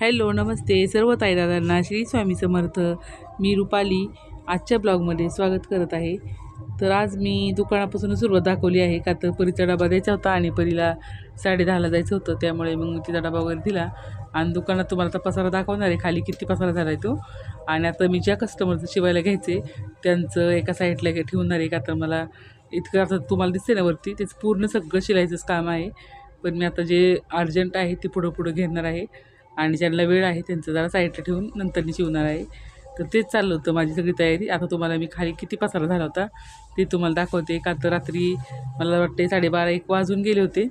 Hello नमस्ते सर्व ताईदादांना श्री स्वामी समर्थ. मी रुपाली आजच्या ब्लॉगमध्ये स्वागत करत आहे. तर आज मी दुकानापासून सुरुवात दाखवली आहे. का तर परीचा डबा द्यायचा होता आणि परीला साडे दहाला जायचं होतं. त्यामुळे मग मी तिचा डबा वगैरे दिला. आणि दुकानात तुम्हाला आता पसारा दाखवणार आहे. खाली किती पसारा झाला आहे तो. आणि आता मी ज्या कस्टमरचं शिवायला घ्यायचे त्यांचं एका साईडला ठेवणार आहे. का तर मला इतकं आता तुम्हाला दिसते ना वरती तेच पूर्ण सगळं शिलायचंच काम आहे. पण मी आता जे अर्जंट आहे ते पुढं पुढं घेणार आहे. आणि ज्यांना वेळ आहे त्यांचं जरा साईडला ठेवून नंतर मी शिवणार आहे. तर तेच चाललं होतं माझी सगळी तयारी. आता तुम्हाला मी खाली किती पसारा झाला होता ते तुम्हाला दाखवते. का तर रात्री मला वाटते साडेबारा एक वाजून गेले होते.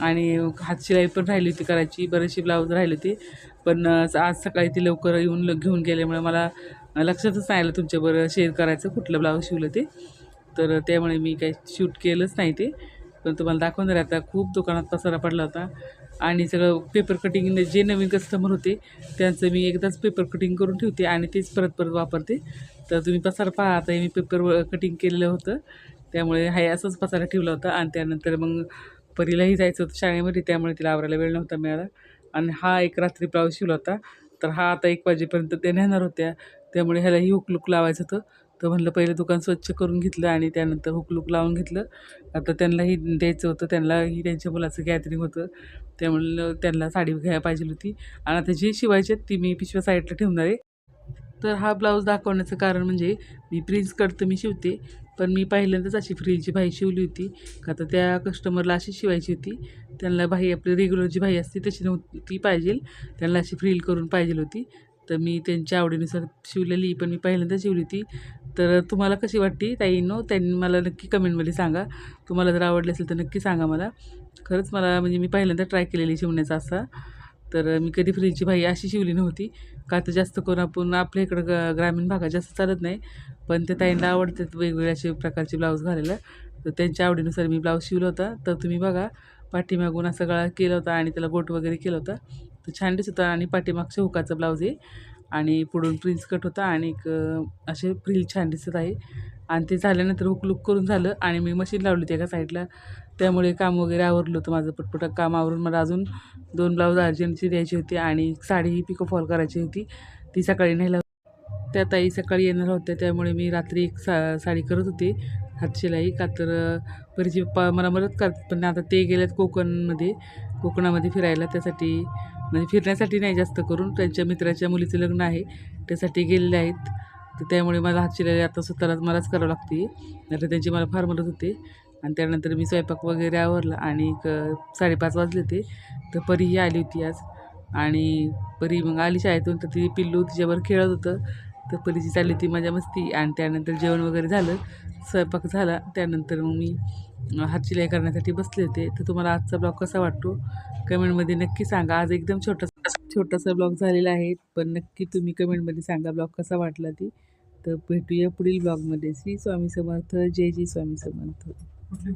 आणि हात शिलाई पण राहिली होती करायची बरेचसे ब्लाऊज राहिले होते. पण आज सकाळी ती लवकर येऊन ल- घेऊन गेल्यामुळे मला लक्षातच नाही आलं तुमच्याबरोबर शेअर करायचं कुठलं ब्लाऊज शिवलं ते. तर त्यामुळे मी काही शूट केलंच नाही ते. पण तुम्हाला दाखवून आहे आता खूप दुकानात पसारा पडला होता. आणि सगळं पेपर कटिंग जे नवीन कस्टमर होते त्यांचं मी एकदाच पेपर कटिंग करून ठेवते आणि तेच परत परत वापरते. तर तुम्ही पसारा पहा आता हे मी पेपर कटिंग केलेलं होतं. त्यामुळे हाय असंच पसारा ठेवला होता आणि त्यानंतर मग परीलाही जायचं होतं शाळेमध्ये त्यामुळे तिला आवरायला वेळ नव्हता मिळाला. आणि हा एक रात्री ब्लाऊज शिवला होता. तर हा आता एक वाजेपर्यंत ते नेणार होत्या. त्यामुळे ह्यालाही हुकलूक लावायचं होतं. तर म्हणलं पहिलं दुकान स्वच्छ करून घेतलं आणि त्यानंतर हुकलूक लावून घेतलं. आता त्यांनाही द्यायचं होतं त्यांनाही त्यांच्या मुलाचं गॅदरिंग होतं. त्यामुळे त्यांना साडी घ्यायला पाहिजे होती. आणि आता जे शिवायचे ती मी पिशव्या साईडला ठेवणार आहे. तर हा ब्लाऊज दाखवण्याचं कारण म्हणजे मी प्रिन्स कट तर मी शिवते. पण मी पहिल्यांदाच अशी फ्रीलची भाई शिवली होती. का तर त्या कस्टमरला अशी शिवायची होती. त्यांना भाई आपली रेग्युलर जी भाई असते तशी नव्हती पाहिजे. त्यांना अशी फ्रील करून पाहिजे होती. तर मी त्यांच्या आवडीनुसार शिवलेली पण मी पहिल्यांदा शिवली होती. तर तुम्हाला कशी वाटते ताईंनो? त्यांनी मला नक्की कमेंटमध्ये सांगा. तुम्हाला जर आवडली असेल तर नक्की सांगा मला. खरंच मला म्हणजे मी पहिल्यांदा ट्राय केलेली शिवण्याचा असा. तर मी कधी फ्रीजची भाई अशी शिवली नव्हती. का तर जास्त करून आपण आपल्या इकडं ग ग्रामीण भागात जास्त चालत नाही. पण ते ताईंना आवडतात वेगवेगळ्या असे प्रकारचे ब्लाऊज घालायला. तर त्यांच्या आवडीनुसार मी ब्लाऊज शिवला होता. तर तुम्ही बघा पाठीमागून असा गळा केला होता आणि त्याला गोट वगैरे केला होता. तर छान दिसत होता आणि पाठीमागच्या हुकाचा ब्लाऊज आहे. आणि पुढून प्रिन्स कट होता आणि एक असे फ्रिल छान दिसत आहे. आणि ते झाल्यानंतर हुक लुक करून झालं आणि मी मशीन लावली होती एका साईडला. त्यामुळे काम वगैरे आवरलं होतं माझं पटपट. काम आवरून मला अजून दोन ब्लाऊज अर्जंटची द्यायची होती आणि साडी पिको फॉल करायची होती. ती सकाळी न्यायला त्या ताई सकाळी येणार होत्या त्यामुळे मी रात्री एक सा साडी करत होते. हातशिलाई का तर परीची पप्पा मला मदत करतात पण आता ते गेल्यात कोकणमध्ये कोकणामध्ये फिरायला. त्यासाठी म्हणजे फिरण्यासाठी नाही जास्त करून. त्यांच्या मित्राच्या मुलीचं लग्न आहे. त्यासाठी गेलेले आहेत. तर त्यामुळे मला हात हातशिलाई आता स्वतःलाच मलाच करावं लागते. नाहीतर त्यांची मला फार मदत होते. आणि त्यानंतर मी स्वयंपाक वगैरे आवरला आणि क साडेपाच वाजले होते. तर परीही आली होती आज. आणि परी मग आली शाळेतून. तर ती पिल्लू तिच्यावर खेळत होतं. तर परीची चालली होती मजा मस्ती. आणि त्यानंतर जेवण वगैरे झालं. स्वयंपाक झाला. त्यानंतर मग मी हातशिलाई करण्यासाठी बसले होते. तर तुम्हाला आजचा ब्लॉग कसा वाटतो? कमेंटमध्ये नक्की सांगा. आज एकदम छोटासा छोटासा ब्लॉग झालेला आहे. पण नक्की तुम्ही कमेंटमध्ये सांगा ब्लॉग कसा वाटला ती. तर भेटूया पुढील ब्लॉगमध्ये श्री स्वामी समर्थ. जय जी स्वामी समर्थ.